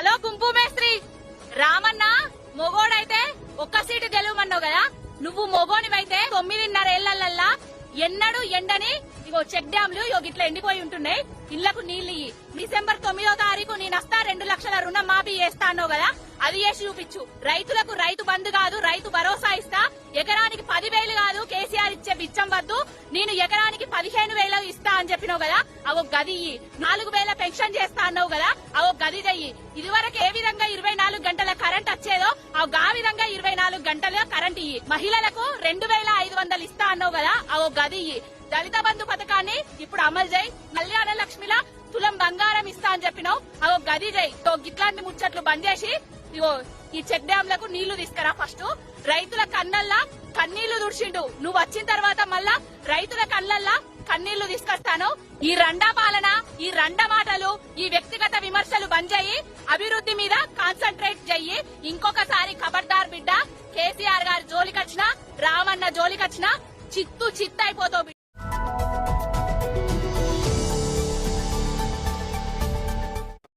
Hello గుంపు మేస్త్రి రామన్న మొగోడైతే ఒక్క సీటు గెలవమన్నావు కదా? నువ్వు మొగోనివైతే తొమ్మిదిన్నర ఏళ్ళల్లా ఎన్నడూ ఎండని ఇగో చెక్ డ్యాంలు ఇగో ఇట్లా ఎండిపోయి ఉంటున్నాయి. ఇళ్ళకు నీళ్ళు ఇయ్యి. డిసెంబర్ తొమ్మిదో తారీఖు నేను వస్తా రెండు లక్షల రుణం మాఫీ చేస్తా అన్నావు కదా? అది చేసి చూపించు. రైతులకు రైతు బంధు కాదు రైతు భరోసా ఇస్తా. ఎకరానికి పదివేలు కాదు కేసీ నేను ఎకరానికి పదిహేను వేలు ఇస్తా అని చెప్పినావు కదా అవో గది ఇయ్యి. నాలుగు వేల పెన్షన్ చేస్తా అన్నావు కదా అవో గది చెయ్యి ఇదివరకు ఏ విధంగా ఇరవై నాలుగు గంటల కరెంట్ వచ్చేదో ఆ గా విధంగా ఇరవై నాలుగు గంటల కరెంట్ ఇయ్యి. మహిళలకు రెండు వేల ఐదు వందలు ఇస్తా అన్నావు కదా అవో గది దళిత బంధు పథకాన్ని ఇప్పుడు అమలు చేయి. కళ్యాణ లక్ష్మిల తులం బంగారం ఇస్తా అని చెప్పినావు అవో గది చేయి తో గిట్లాంటి ముచ్చట్లు బంద్ చేసి ఇగో ఈ చెక్ డ్యాంలకు నీళ్ళు తీసుకురా ఫస్ట్. రైతుల కన్నల్లా కన్నీళ్ళు దుడిచిండు. నువ్వు వచ్చిన తర్వాత మళ్ళా రైతుల కళ్ళల్లా కన్నీళ్ళు తీసుకొస్తాను. ఈ రండా పాలన ఈ రండ మాటలు ఈ వ్యక్తిగత విమర్శలు బంద్ చేయి. అభివృద్ధి మీద కాన్సన్ట్రేట్ చెయ్యి. ఇంకొకసారి ఖబర్దార్ బిడ్డ కేసీఆర్ గారి జోలికొచ్చిన రామన్న జోలికొచ్చినా చిత్తు చిత్తు అయిపోతావు బిడ్డ.